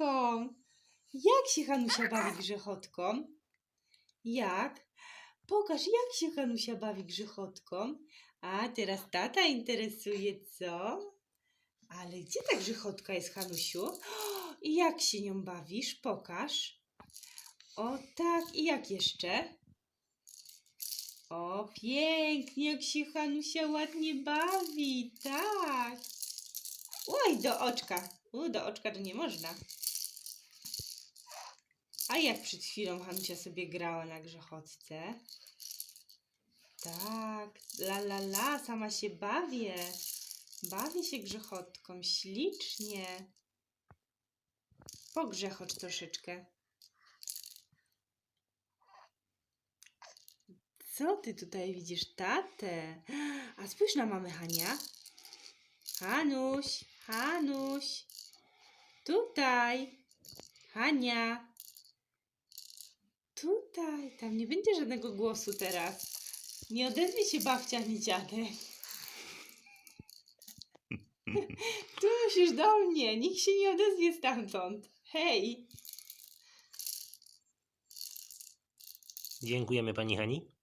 grzechotką. Jak się Hanusia bawi grzechotką? Jak? Pokaż, jak się Hanusia bawi grzechotką. A teraz tata interesuje, co? Ale gdzie ta grzechotka jest, Hanusiu? I jak się nią bawisz? Pokaż. O tak, i jak jeszcze? O, pięknie, jak się Hanusia ładnie bawi, tak. Oj, do oczka. U, do oczka to nie można. A jak przed chwilą Hanusia sobie grała na grzechotce? Tak, la la la, sama się bawię. Bawię się grzechotką, ślicznie. Pogrzechocz troszeczkę. Co ty tutaj widzisz, tatę? A spójrz na mamę Hania. Hanuś, Hanuś. Tutaj. Hania. Tutaj. Tam nie będzie żadnego głosu teraz. Nie odezwie się babcia ani dziadek. Tu musisz do mnie. Nikt się nie odezwie stamtąd. Hej. Dziękujemy pani Hani.